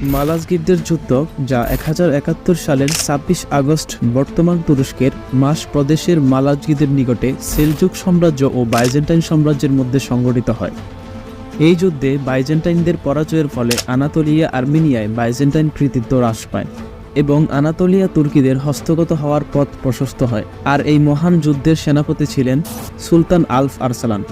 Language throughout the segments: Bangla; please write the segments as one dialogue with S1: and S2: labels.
S1: মালাজগিরদের যুদ্ধ, যা এক হাজার একাত্তর সালের ছাব্বিশ আগস্ট বর্তমান তুরস্কের মাস প্রদেশের মালাজগিদের নিকটে সেলজুক সাম্রাজ্য ও বাইজেন্টাইন সাম্রাজ্যের মধ্যে সংঘটিত হয়। এই যুদ্ধে বাইজেন্টাইনদের পরাজয়ের ফলে আনাতোলিয়া আর্মেনিয়ায় বাইজেন্টাইন কৃতিত্ব হ্রাস পায় এবং আনাতোলিয়া তুর্কিদের হস্তগত হওয়ার পথ প্রশস্ত হয়। আর এই মহান যুদ্ধের সেনাপতি ছিলেন সুলতান আলফ আরসালান।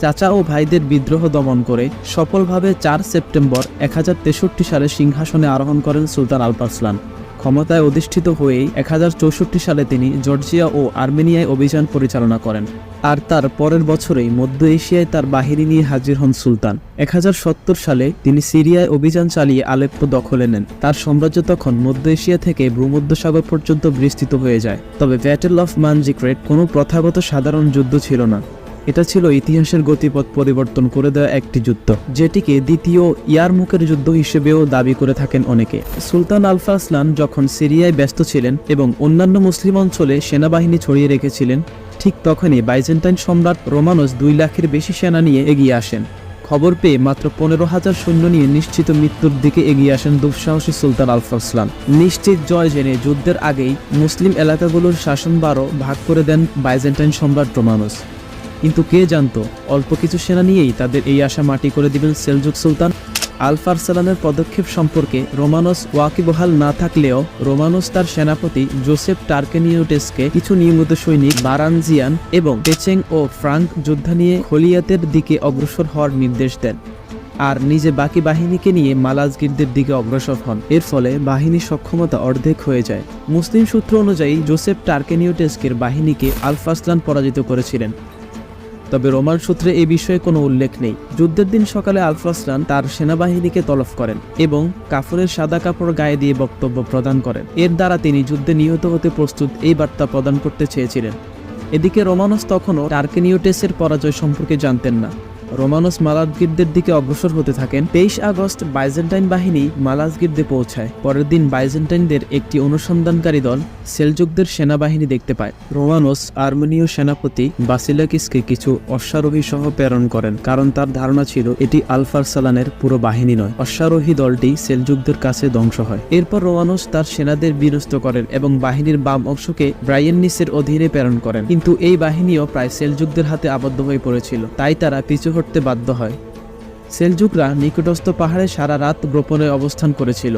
S1: চাচা ও ভাইদের বিদ্রোহ দমন করে সফলভাবে চার সেপ্টেম্বর এক হাজার তেষট্টি সালে সিংহাসনে আরোহণ করেন সুলতান আলপাসলান ক্ষমতায় অধিষ্ঠিত হয়েই এক হাজার চৌষট্টি সালে তিনি জর্জিয়া ও আর্মেনিয়ায় অভিযান পরিচালনা করেন। আর তার পরের বছরেই মধ্য এশিয়ায় তার বাহিনী নিয়ে হাজির হন সুলতান। এক হাজার সত্তর সালে তিনি সিরিয়ায় অভিযান চালিয়ে আলেপ্পো দখলে নেন। তার সাম্রাজ্য তখন মধ্য এশিয়া থেকে ভূমধ্যসাগর পর্যন্ত বিস্তৃত হয়ে যায়। তবে ব্যাটেল অফ মানজিক্রেট কোনো প্রথাগত সাধারণ যুদ্ধ ছিল না। এটা ছিল ইতিহাসের গতিপথ পরিবর্তন করে দেওয়া একটি যুদ্ধ, যেটিকে দ্বিতীয় ইয়ারমুকের যুদ্ধ হিসেবেও দাবি করে থাকেন অনেকে। সুলতান আলফা আসলান যখন সিরিয়ায় ব্যস্ত ছিলেন এবং অন্যান্য মুসলিম অঞ্চলে সেনাবাহিনী ছড়িয়ে রেখেছিলেন, ঠিক তখনই বাইজেন্টাইন সম্রাট রোমানস দুই লাখের বেশি সেনা নিয়ে এগিয়ে আসেন। খবর পেয়ে মাত্র পনেরো হাজার সৈন্য নিয়ে নিশ্চিত মৃত্যুর দিকে এগিয়ে আসেন দুঃসাহসী সুলতান আলফাসলান নিশ্চিত জয় জেনে যুদ্ধের আগেই মুসলিম এলাকাগুলোর শাসনবারও ভাগ করে দেন বাইজেন্টাইন সম্রাট রোমানস। কিন্তু কে জানতো? অল্প কিছু সেনা নিয়েই তাদের এই আশা মাটি করে দিবেন সেলজুক সুলতান। আলফার সালানের পদক্ষেপ সম্পর্কে রোমানস ওয়াকিবহাল না থাকলেও রোমানস তার সেনাপতি জোসেফ টার্কেনিউটেসকে কিছু নিয়মিত সৈনিক বারানজিয়ান এবং পেচেং ও ফ্রাঙ্ক যোদ্ধা নিয়ে খলিয়াতের দিকে অগ্রসর হওয়ার নির্দেশ দেন। আর নিজে বাকি বাহিনীকে নিয়ে মালাজগিরদের দিকে অগ্রসর হন। এর ফলে বাহিনীর সক্ষমতা অর্ধেক হয়ে যায়। মুসলিম সূত্র অনুযায়ী জোসেফ টার্কেনিউটেস্কের বাহিনীকে আলফাসলান পরাজিত করেছিলেন। তবে রোমান সূত্রে এ বিষয়ে কোনো উল্লেখ নেই। যুদ্ধের দিন সকালে আলফাসলান তার সেনাবাহিনীকে তলব করেন এবং কাফরের সাদা কাপড় গায়ে দিয়ে বক্তব্য প্রদান করেন। এর দ্বারা তিনি যুদ্ধে নিহত হতে প্রস্তুত এই বার্তা প্রদান করতে চেয়েছিলেন। এদিকে রোমানস তখনও টার্কেনিওটেসের পরাজয় সম্পর্কে জানতেন না। রোমানস মালাজগিরদের দিকে অগ্রসর হতে থাকেন। তেইশ আগস্ট বাইজেন্টাইন বাহিনী মালাজগিরদে পৌঁছায়। পরের দিন বাইজেন্টাইনদের একটি অনুসন্ধানকারী দল সেলজুকদের সেনাবাহিনী দেখতে পায়। রোমানস আর্মেনীয় সেনাপতি বাসিলাকিসকে কিছু অশ্বারোহী সহ প্রেরণ করেন, কারণ তার ধারণা ছিল এটি আলফার সালানের পুরো বাহিনী নয়। অশ্বারোহী দলটি সেলজুকদের কাছে ধ্বংস হয়। এরপর রোমানস তার সেনাদের বিনষ্ট করেন এবং বাহিনীর বাম অংশকে ব্রায়েন্নিসের অধীনে প্রেরণ করেন। কিন্তু এই বাহিনীও প্রায় সেলজুকদের হাতে আবদ্ধ হয়ে পড়েছিল। তাই তারা পিছু হটতে বাধ্য হয়। সেলজুকরা নিকটস্থ পাহাড়ে সারা রাত গোপনে অবস্থান করেছিল,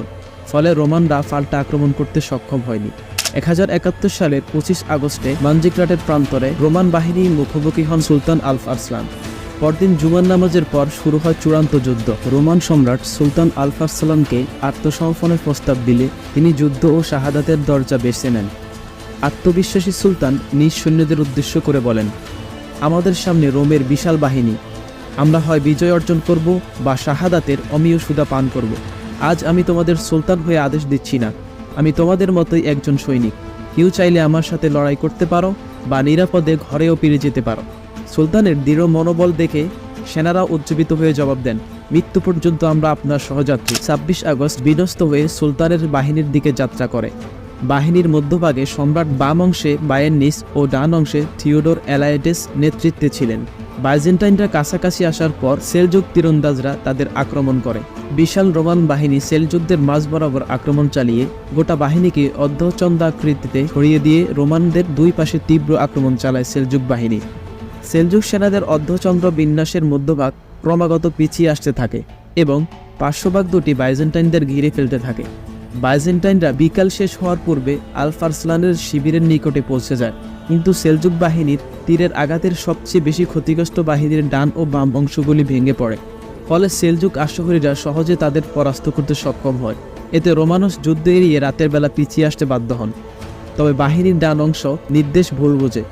S1: ফলে রোমানরা পাল্টা আক্রমণ করতে সক্ষম হয়নি। এক একাত্তর সালের পঁচিশ আগস্টে মানজিক্রাটের প্রান্তরে রোমান বাহিনীর মুখোমুখি হন সুলতান আলফ আরসলান পরদিন জুমান নামাজের পর শুরু হয় চূড়ান্ত যুদ্ধ। রোমান সম্রাট সুলতান আলফ আরসলানকে আত্মসমর্পণের প্রস্তাব দিলে তিনি যুদ্ধ ও শাহাদাতের দরজা বেছে নেন। আত্মবিশ্বাসী সুলতান নিজ সৈন্যদের উদ্দেশ্য করে বলেন, আমাদের সামনে রোমের বিশাল বাহিনী আমরা হয় বিজয় অর্জন করব বা শাহাদাতের অমীয় সুদা পান করব। আজ আমি তোমাদের সুলতান হয়ে আদেশ দিচ্ছি না। আমি তোমাদের মতোই একজন সৈনিক। কেউ চাইলে আমার সাথে লড়াই করতে পারো বা নিরাপদে ঘরেও ফিরে যেতে পারো। সুলতানের দৃঢ় মনোবল দেখে সেনারা উজ্জীবিত হয়ে জবাব দেন, মৃত্যু পর্যন্ত আমরা আপনার সহযাত্রী। ছাব্বিশ আগস্ট বিনস্ত হয়ে সুলতানের বাহিনীর দিকে যাত্রা করে। বাহিনীর মধ্যভাগে সম্রাট বাম অংশে বায়েন্নিস ও ডান অংশে থিওডোর অ্যালাইডেস নেতৃত্বে ছিলেন। বাইজেন্টাইনরা কাছাকাছি আসার পর সেলজুক তীরন্দাজরা তাদের আক্রমণ করে। বিশাল রোমান বাহিনী সেলজুকদের মাঝ বরাবর আক্রমণ চালিয়ে গোটা বাহিনীকে অর্ধচন্দ্রাকৃতিতে ছড়িয়ে দিয়ে রোমানদের দুই পাশে তীব্র আক্রমণ চালায় সেলজুক বাহিনী। সেলজুক সেনাদের অর্ধচন্দ্র বিন্যাসের মধ্যভাগ ক্রমাগত পিছিয়ে আসতে থাকে এবং পার্শ্বভাগ দুটি বাইজেন্টাইনদের ঘিরে ফেলতে থাকে। বাইজেন্টাইনরা বিকাল শেষ হওয়ার পূর্বে আলফারসলানের শিবিরের নিকটে পৌঁছে যায়, কিন্তু সেলজুক বাহিনীর তীরের আঘাতের সবচেয়ে বেশি ক্ষতিগ্রস্ত বাহিনীর ডান ও বাম অংশগুলি ভেঙে পড়ে। ফলে সেলজুক আশ্বহরীরা সহজে তাদের পরাস্ত করতে সক্ষম হয়। এতে রোমানস যুদ্ধ এড়িয়ে রাতের বেলা পিছিয়ে আসতে বাধ্য হন। তবে বাহিনীর ডান অংশ নির্দেশ ভুল বোঝে।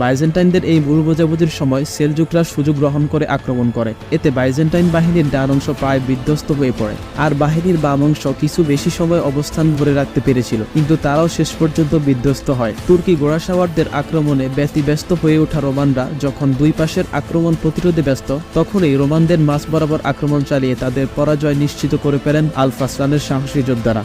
S1: বাইজেন্টাইনদের এই ভুল বোঝাবুঝির সময় সেলজুকরা সুযোগ গ্রহণ করে আক্রমণ করে। এতে বাইজেন্টাইন বাহিনীর ডান অংশ প্রায় বিধ্বস্ত হয়ে পড়ে। আর বাহিনীর বাম অংশ কিছু বেশি সময় অবস্থান ধরে রাখতে পেরেছিল, কিন্তু তারাও শেষ পর্যন্ত বিধ্বস্ত হয়। তুর্কি গোড়াসাওয়ারদের আক্রমণে ব্যতিব্যস্ত হয়ে ওঠা রোমানরা যখন দুই পাশের আক্রমণ প্রতিরোধে ব্যস্ত, তখনই রোমানদের মাঝ বরাবর আক্রমণ চালিয়ে তাদের পরাজয় নিশ্চিত করে ফেলেন আলফাসলানের সাহসী যোদ্ধারা।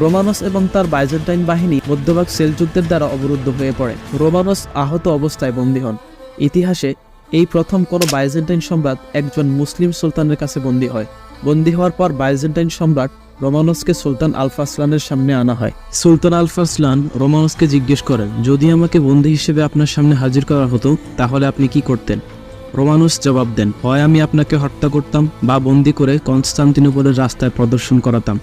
S1: রোমানস এবং তার বাইজেন্টাইন বাহিনী মধ্যভাগ সেলজুকদের দ্বারা অবরুদ্ধ হয়ে পড়ে। রোমানস আহত অবস্থায় বন্দী হন। ইতিহাসে এই প্রথম কোনো বাইজেন্টাইন সম্রাট একজন মুসলিম সুলতানের কাছে বন্দী হয়। বন্দী হওয়ার পর বাইজেন্টাইন সম্রাট রোমানসকে সুলতান আলফাসলানের সামনে আনা হয়। সুলতান আলফাসলান রোমানসকে জিজ্ঞেস করেন, যদি আমাকে বন্দী হিসেবে আপনার সামনে হাজির করা হতো, তাহলে আপনি কি করতেন? রোমানুস জবাব দেন, হয় আমি আপনাকে হত্যা করতাম বা বন্দি করে কনস্টান্টিনোপলের রাস্তায় প্রদর্শন করাতাম।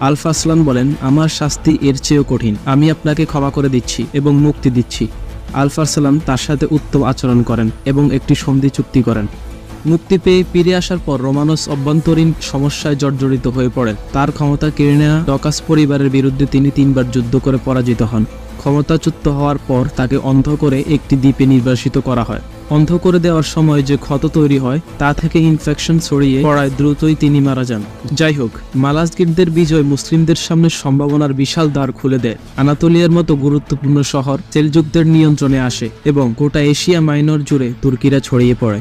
S1: আলফা আসলান বলেন, আমার শাস্তি এর চেয়েও কঠিন। আমি আপনাকে ক্ষমা করে দিচ্ছি এবং মুক্তি দিচ্ছি। আলফা সালাম তার সাথে উত্তম আচরণ করেন এবং একটি সন্ধি চুক্তি করেন। মুক্তি পেয়ে ফিরে আসার পর রোমানস অভ্যন্তরীণ সমস্যায় জর্জরিত হয়ে পড়েন। তার ক্ষমতা কেড়ে নেওয়া ডকাস পরিবারের বিরুদ্ধে তিনি তিনবার যুদ্ধ করে পরাজিত হন। ক্ষমতাচ্যুত হওয়ার পর তাকে অন্ধ করে একটি দ্বীপে নির্বাসিত করা হয়। অন্ধ করে দেওয়ার সময় যে ক্ষত তৈরি হয়, তা থেকে ইনফেকশন ছড়িয়ে পড়ায় দ্রুতই তিনি মারা যান। যাই হোক মালাজগিরদের বিজয় মুসলিমদের সামনে সম্ভাবনার বিশাল দ্বার খুলে দেয়। আনাতোলিয়ার মতো গুরুত্বপূর্ণ শহর সেলযুকদের নিয়ন্ত্রণে আসে এবং গোটা এশিয়া মাইনর জুড়ে তুর্কিরা ছড়িয়ে পড়ে।